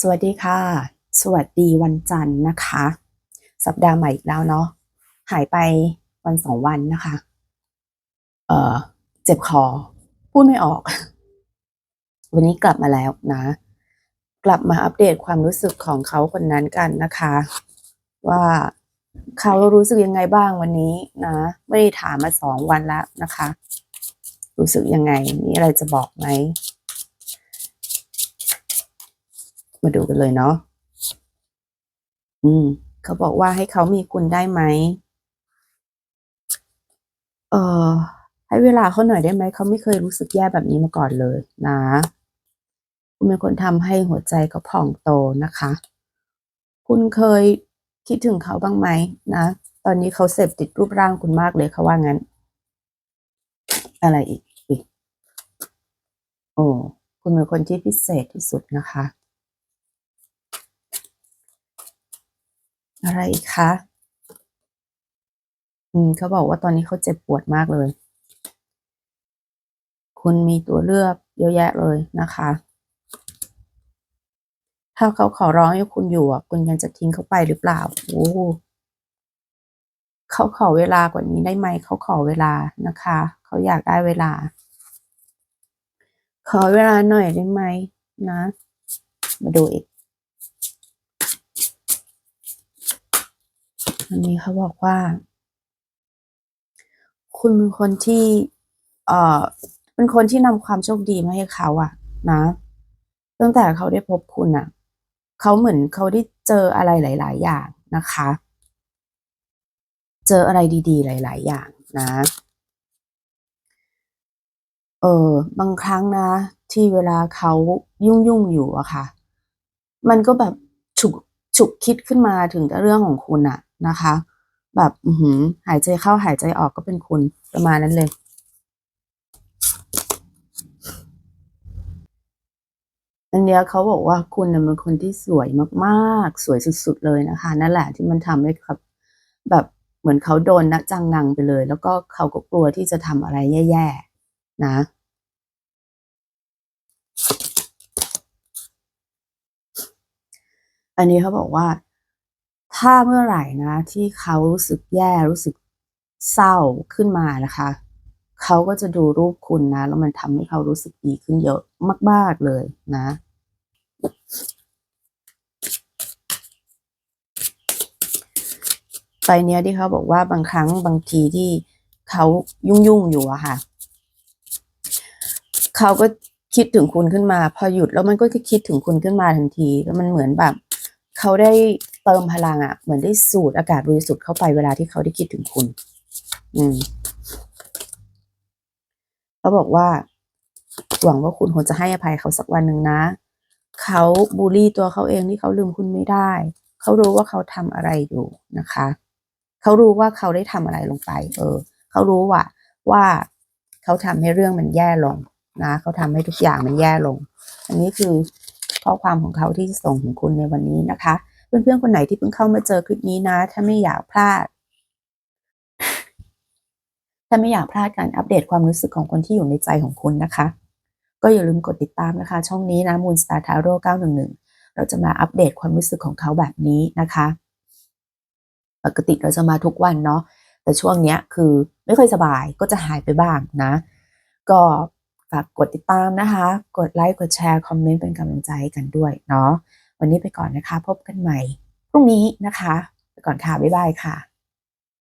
สวัสดีค่ะ สวัสดีวันจันทร์นะคะ สัปดาห์ใหม่อีกแล้วเนาะหายไปวันสองวันนะคะ เอ่อเจ็บคอ พูดไม่ออก วันนี้กลับมาแล้วนะ กลับมาอัปเดตความรู้สึกของเขาคนนั้นกันนะคะ ว่าเขารู้สึกยังไงบ้างวันนี้นะไม่ได้ถามมาสองวันแล้วนะคะ รู้สึกยังไงมีอะไรจะบอกไหม มาดูกันเลยเนาะอืม เขาบอกว่าให้เขามีคุณได้ไหมเออให้เวลาเขาหน่อยได้ไหมเขาไม่เคยรู้สึกแย่แบบนี้มาก่อนเลยนะคุณเป็นคนทำให้หัวใจเขาพองโตนะคะ คุณเคยคิดถึงเขาบ้างไหมนะตอนนี้เขาเสพติดรูปร่างคุณมากเลยเขาว่างั้น อะไรอีกอุ๊ยโอ้คุณเป็นคนที่พิเศษที่สุดนะคะ อะไรอีกคะอืมเขาบอกว่าตอนนี้เขาเจ็บปวดมากเลย คุณมีตัวเลือกเยอะแยะเลยนะคะ ถ้าเขาขอร้องให้คุณอยู่อะ คุณยังจะทิ้งเขาไปหรือเปล่าโอ้เขาขอเวลากว่านี้ได้ไหม เขาขอเวลานะคะ เขาอยากได้เวลา ขอเวลาหน่อยได้ไหมนะ มาดูอีก อันนี้เขาบอกว่า คุณเป็นคนที่ เอ่อ เป็นคนที่นำความโชคดีมาให้เขาอะนะตั้งแต่เขาได้พบคุณอะเขาเหมือนเขาได้เจออะไรหลาย ๆ อย่างนะคะ เจออะไรดีๆ หลาย ๆ อย่างนะ เออบางครั้งนะ ที่เวลาเขายุ่งๆอยู่อะค่ะ มันก็แบบฉุกฉุกคิดขึ้นมาถึงเรื่องของคุณอะ นะคะ แบบอื้อฮือหายใจเข้าหายใจออกก็เป็นคุณประมาณนั้นเลยอันเนี้ยเขาบอกว่าคุณน่ะเป็นคนที่สวยมากๆ สวยสุดๆเลยนะคะ นั่นแหละที่มันทำให้เขาแบบเหมือนเขาโดนนะจังงังไปเลย แล้วก็เขาก็กลัวที่จะทำอะไรแย่ๆ นะ อันนี้เขาบอกว่า ถ้าเมื่อไหร่นะ ที่เขารู้สึกแย่รู้สึกเศร้าขึ้นมานะคะ เขาก็จะดูรูปคุณนะ แล้วมันทำให้เขารู้สึกดีขึ้นเยอะมาก ๆ เลยนะใบเนี้ยที่เขาบอกว่าบางครั้งบางทีที่เขายุ่งๆอยู่อะค่ะ เขาก็คิดถึงคุณขึ้นมา พอหยุดแล้วมันก็จะคิดถึงคุณขึ้นมาทันที แล้วมันเหมือนแบบ เขาได้ เติมพลังอะเหมือนได้สูดอากาศบริสุทธิ์เข้าไปเวลาที่เขาได้คิดถึงคุณ อืมเขาบอกว่า หวังว่าคุณคงจะให้อภัยเขาสักวันหนึ่งนะ เขาบุลลี่ตัวเขาเองที่เขาลืมคุณไม่ได้ เขารู้ว่าเขาทำอะไรอยู่นะคะ เขารู้ว่าเขาได้ทำอะไรลงไป เออ เขารู้ว่าว่าเขาทำให้เรื่องมันแย่ลงนะ เขาทำให้ทุกอย่างมันแย่ลง อันนี้คือข้อความของเขาที่ส่งถึงคุณในวันนี้นะคะ เพื่อนๆคนไหนที่เพิ่งเข้ามาเจอคลิปนี้นะ ถ้าไม่อยากพลาด ถ้าไม่อยากพลาดการอัปเดตความรู้สึกของคนที่อยู่ในใจของคุณนะคะ ก็อย่าลืมกดติดตามนะคะ ช่องนี้นะ Moonstar Tarot 911 เราจะมาอัปเดตความรู้สึกของเขาแบบนี้นะคะ ปกติเราจะมาทุกวันเนาะแต่ช่วงเนี้ยคือไม่ค่อยสบายก็จะหายไปบ้างนะ ก็ฝากกดติดตามนะคะ กดไลค์ กดแชร์ คอมเมนต์เป็นกำลังใจให้กันด้วยเนาะ วันนี้ไปก่อนนะคะ พบกันใหม่พรุ่งนี้นะคะ ไปก่อนค่ะ บ๊ายบายค่ะ